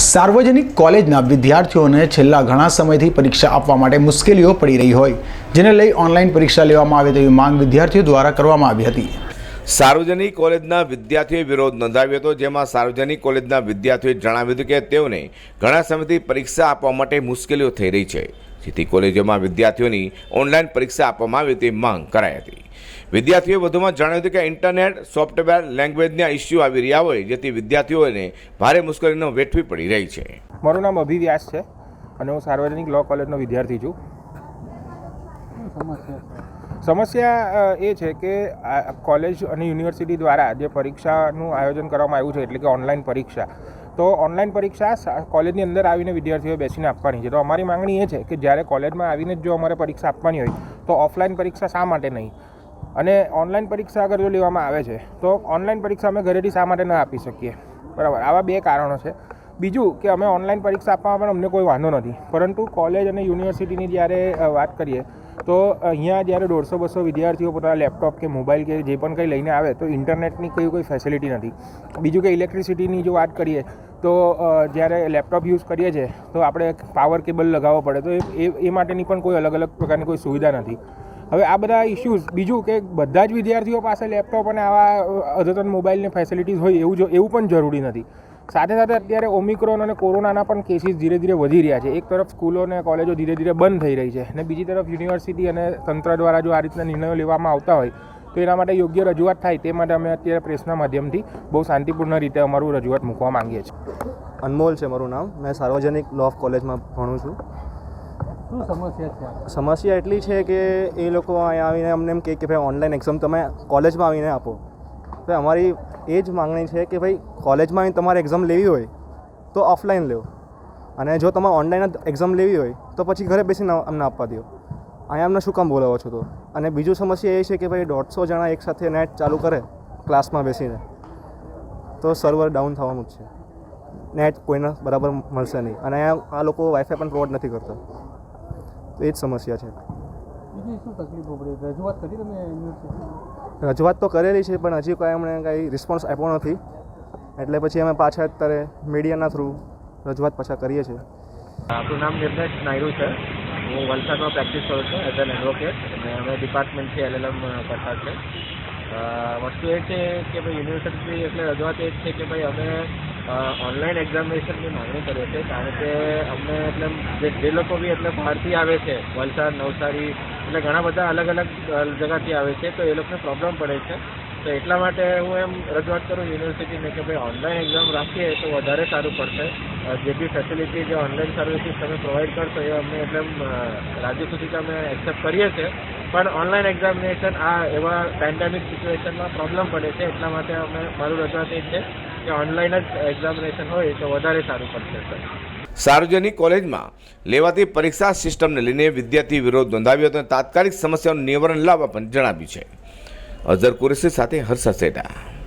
સાર્વજનિક કોલેજના વિદ્યાર્થીઓને છેલ્લા ઘણા સમયથી પરીક્ષા આપવા માટે મુશ્કેલીઓ પડી રહી હોય, જેને લઈ ઓનલાઈન પરીક્ષા લેવામાં આવે તેવી માંગ વિદ્યાર્થીઓ દ્વારા કરવામાં આવી હતી. સાર્વજનિક કોલેજના વિદ્યાર્થીઓએ વિરોધ નોંધાવ્યો હતો, જેમાં સાર્વજનિક કોલેજના વિદ્યાર્થીઓએ જણાવ્યું હતું કે તેઓને ઘણા સમયથી પરીક્ષા આપવા માટે મુશ્કેલીઓ થઈ રહી છે. જેથી કોલેજોમાં વિદ્યાર્થીઓની ઓનલાઈન પરીક્ષા આપવામાં આવે તેવી માંગ કરાઈ હતી. વિદ્યાર્થીઓએ વધુમાં જણાવ્યું હતું કે ઇન્ટરનેટ, સોફ્ટવેર, લેંગ્વેજના ઇસ્યુ આવી રહ્યા હોય, જેથી વિદ્યાર્થીઓને ભારે મુશ્કેલીનો વેઠવી પડી રહી છે. મારું નામ અભિવ્યાસ છે અને હું સાર્વજનિક લો કોલેજનો વિદ્યાર્થી છું. સમસ્યા એ છે કે કોલેજ અને યુનિવર્સિટી દ્વારા જે પરીક્ષાનું આયોજન કરવામાં આવ્યું છે, એટલે કે ઓનલાઈન પરીક્ષા તો ઓનલાઈન પરીક્ષા કોલેજની અંદર આવીને વિદ્યાર્થીઓએ બેસીને આપવાની છે. તો અમારી માંગણી એ છે કે જ્યારે કોલેજમાં આવીને જ જો અમારે પરીક્ષા આપવાની હોય, તો ઓફલાઈન પરીક્ષા શા માટે નહીં? અને ઓનલાઈન પરીક્ષા અગર જો લેવામાં આવે છે, તો ઓનલાઈન પરીક્ષા અમે ઘરેથી શા માટે ન આપી શકીએ? બરાબર, આવા બે કારણો છે. બીજું કે અમે ઓનલાઈન પરીક્ષા આપવામાં પણ અમને કોઈ વાંધો નથી. પરંતુ કોલેજ અને યુનિવર્સિટીની જ્યારે વાત કરીએ તો અહીંયા જ્યારે દોઢસો બસો વિદ્યાર્થીઓ પોતાના લેપટોપ કે મોબાઈલ કે જે પણ કંઈ લઈને આવે, તો ઇન્ટરનેટની કઈ કોઈ ફેસિલિટી નથી. બીજું કે ઇલેક્ટ્રિસિટીની જો વાત કરીએ, તો જ્યારે લેપટોપ યુઝ કરીએ છીએ, તો આપણે પાવર કેબલ લગાવવો પડે. તો એ માટેની પણ કોઈ અલગ અલગ પ્રકારની કોઈ સુવિધા નથી. હવે આ બધા ઇશ્યુઝ બીજું કે બધા જ વિદ્યાર્થીઓ પાસે લેપટોપ અને આવા અદ્યતન મોબાઈલની ફેસિલિટીઝ હોય એવું જો, એવું પણ જરૂરી નથી. સાથે સાથે અત્યારે ઓમિક્રોન અને કોરોનાના પણ કેસીસ ધીરે ધીરે વધી રહ્યા છે. એક તરફ સ્કૂલો અને કોલેજો ધીરે ધીરે બંધ થઈ રહી છે અને બીજી તરફ યુનિવર્સિટી અને તંત્ર દ્વારા જો આ રીતના નિર્ણયો લેવામાં આવતા હોય તો એના માટે યોગ્ય રજૂઆત થાય તે માટે અમે અત્યારે પ્રેસના માધ્યમથી બહુ શાંતિપૂર્ણ રીતે અમારું રજૂઆત મૂકવા માંગીએ છીએ. અનમોલ છે મારું નામ. મેં સાર્વજનિક લો ઓફ કોલેજમાં ભણું છું. શું સમસ્યા છે? સમસ્યા એટલી છે કે એ લોકો અહીંયા આવીને અમને એમ કહે કે ભાઈ ઓનલાઈન એક્ઝામ તમે કોલેજમાં આવીને આપો. તો અમારી એ જ માંગણી છે કે ભાઈ કોલેજમાં તમારે એક્ઝામ લેવી હોય તો ઓફલાઈન લેવો અને જો તમારે ઓનલાઈન એક્ઝામ લેવી હોય તો પછી ઘરે બેસીને અમને આપવા દો અહીંયા અમને શું કામ બોલાવો છો તો? અને બીજું સમસ્યા એ છે કે ભાઈ દોઢસો જણા એકસાથે નેટ ચાલુ કરે ક્લાસમાં બેસીને, તો સર્વર ડાઉન થવાનું જ છે. નેટ કોઈને બરાબર મળશે નહીં. અને આ લોકો વાઈફાઈ પણ પ્રોવાઈડ નથી કરતા. તો એ જ સમસ્યા છે. બીજી શું તકલીફો પડી? રજૂઆત કરી તમે યુનિવર્સિટી રજૂઆત તો કરેલી છે પણ હજી કોઈ એમણે કાંઈ રિસ્પોન્સ આપ્યો નથી. એટલે પછી અમે પાછા અત્યારે મીડિયાના થ્રુ રજૂઆત પાછા કરીએ છીએ. આપણું નામ નિર્દેશ નાયરુ છે. હું વલસાડમાં પ્રેક્ટિસ કરું છું એઝ એન એડવોકેટ અને અમે ડિપાર્ટમેન્ટથી એલએલએમ કરતા છે વસ્તુ એ છે કે ભાઈ યુનિવર્સિટી એટલે રજૂઆત એ જ છે કે ભાઈ અમે ઓનલાઈન એક્ઝામિનેશનની માંગણી કરીએ છીએ. કારણ કે અમને એટલે જે જે લોકો બી એટલે બહારથી આવે છે વલસાડ નવસારી એટલે ઘણા બધા અલગ અલગ જગાથી આવે છે, તો એ લોકોને પ્રોબ્લેમ પડે છે. તો એટલા માટે હું એમ રજૂઆત કરું યુનિવર્સિટીને કે ભાઈ ઓનલાઈન એક્ઝામ રાખીએ તો વધારે સારું પડશે. જે બી ફેસિલિટી જે ઓનલાઈન સર્વિસીસ તમે પ્રોવાઈડ કરશો એ અમને એટલે રાજ્ય સુધી અમે એક્સેપ્ટ કરીએ છીએ. પણ ઓનલાઈન એક્ઝામિનેશન આ એવા પેન્ડેમિક સિચ્યુએશનમાં પ્રોબ્લેમ પડે છે, એટલા માટે અમે, મારું રજૂઆત એ છે કે ઓનલાઈન જ એક્ઝામિનેશન હોય તો વધારે સારું પડશે સર સાર્વજનિક કોલેજમાં લેવાતી પરીક્ષા સિસ્ટમને લઈને વિદ્યાર્થી વિરોધ નોંધાવ્યો હતો અને તાત્કાલિક સમસ્યાનું નિવારણ લાવવા પણ જણાવ્યું છે. અઝર કુરેશી સાથે હર્ષ સેટા.